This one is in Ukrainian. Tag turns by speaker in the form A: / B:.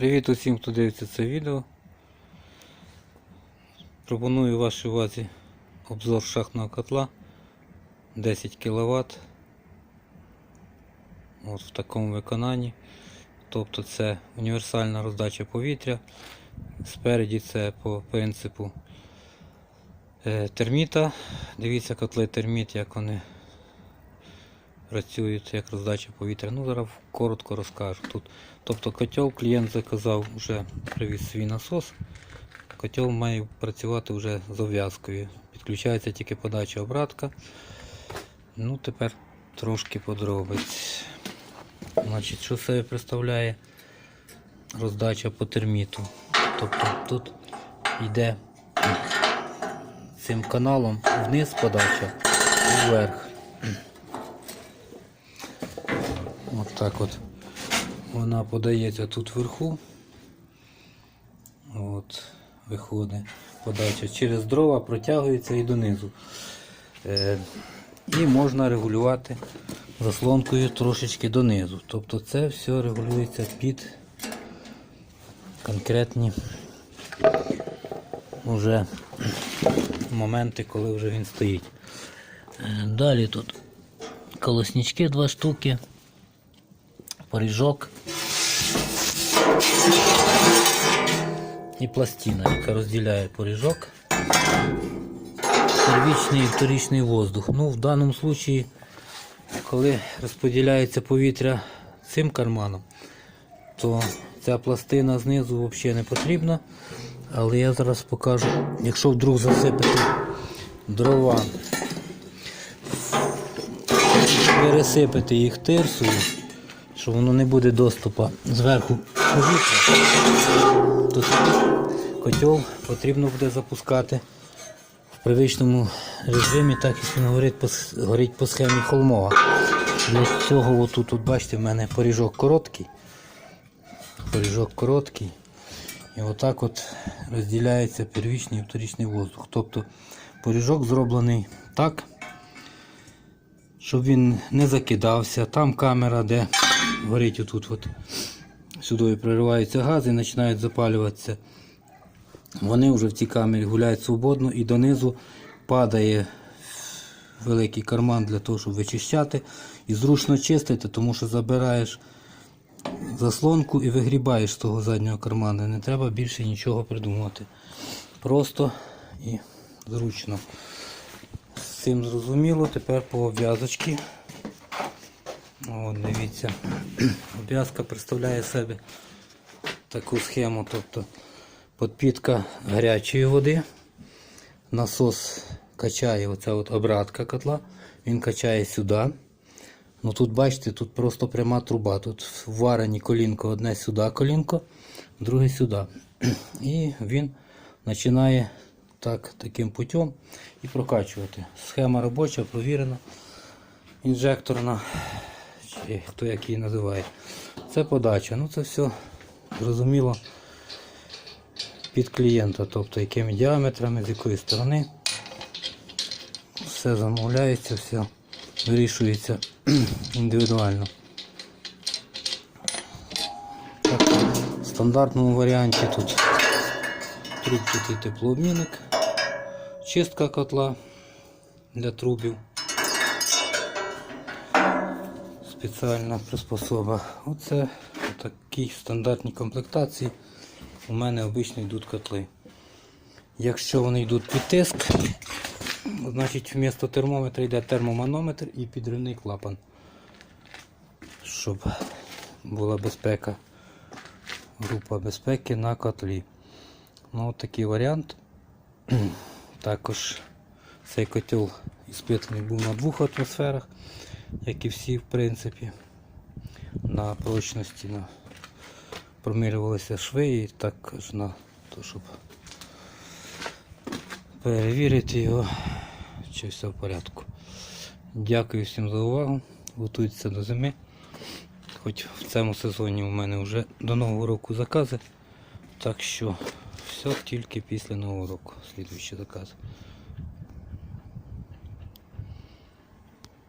A: Привіт усім, хто дивиться це відео. Пропоную вашій увазі обзор шахтного котла 10 кВт. От в такому виконанні. Тобто це універсальна роздача повітря. Спереді це по принципу е, терміта. Дивіться котли терміт, як вони працюють, як роздача повітря. Ну, зараз коротко розкажу. Тут, тобто котел клієнт заказав, вже привіз свій насос. Котел має працювати вже з обв'язкою. Підключається тільки подача обратка. Ну, тепер трошки подробиць. Значить, що себе представляє роздача по терміту. Тобто тут йде цим каналом вниз подача і вверх. Так от вона подається тут вверху. От, виходить подача. Через дрова протягується і донизу. Е, і можна регулювати заслонкою трошечки донизу. Тобто це все регулюється під конкретні вже моменти, коли вже він стоїть. Е, Далі тут колоснички два штуки, поріжок і пластина, яка розділяє поріжок. Первічний і вторічний воздух. Ну, в даному випадку, коли розподіляється повітря цим карманом, то ця пластина знизу взагалі не потрібна. Але я зараз покажу, якщо вдруг засипати дрова, пересипати їх тирсою, що воно не буде доступу зверху повітря, то котел потрібно буде запускати в привичному режимі, так як він горить по, горить по схемі холмова. Для цього отут, от бачите, в мене поріжок короткий. Поріжок короткий. І отак от розділяється первічний і вторічний воздух. Тобто поріжок зроблений так, щоб він не закидався. Там камера, де горить отут от сюди прориваються гази, починають запалюватися. Вони вже в цій камері гуляють свободно і донизу падає великий карман для того, щоб вичищати. І зручно чистити, тому що забираєш заслонку і вигрібаєш з того заднього кармана. Не треба більше нічого придумувати. Просто і зручно. З цим зрозуміло, тепер по обв'язочці. От, дивіться, обв'язка представляє себе таку схему, тобто підпітка гарячої води, насос качає оця от обратка котла, він качає сюди. Ну тут бачите, тут просто пряма труба. Тут варені колінко одне сюди колінко, друге сюди. І він починає так, таким путем і прокачувати. Схема робоча, провірена, інжекторна, чи хто як її називає. Це подача. Ну це все зрозуміло під клієнта, тобто якими діаметрами, з якої сторони. Все замовляється, все вирішується індивідуально. Так, в стандартному варіанті тут трубчатий теплообмінник, чистка котла для трубів. Спеціальна приспособа. Оце в такій стандартній комплектації у мене обично йдуть котли. Якщо вони йдуть під тиск, значить вмісто термометра йде термоманометр і підривний клапан, щоб була безпека, група безпеки на котлі. Ну, от такий варіант. Також цей котел іспитаний був на двох атмосферах, як і всі в принципі. На прочності на промірювалися шви і також на те, щоб перевірити його, чи все в порядку. Дякую всім за увагу. Готуйтеся до зими. Хоч в цьому сезоні у мене вже до Нового року закази. Так що все тільки після Нового року. Слідуючі закази.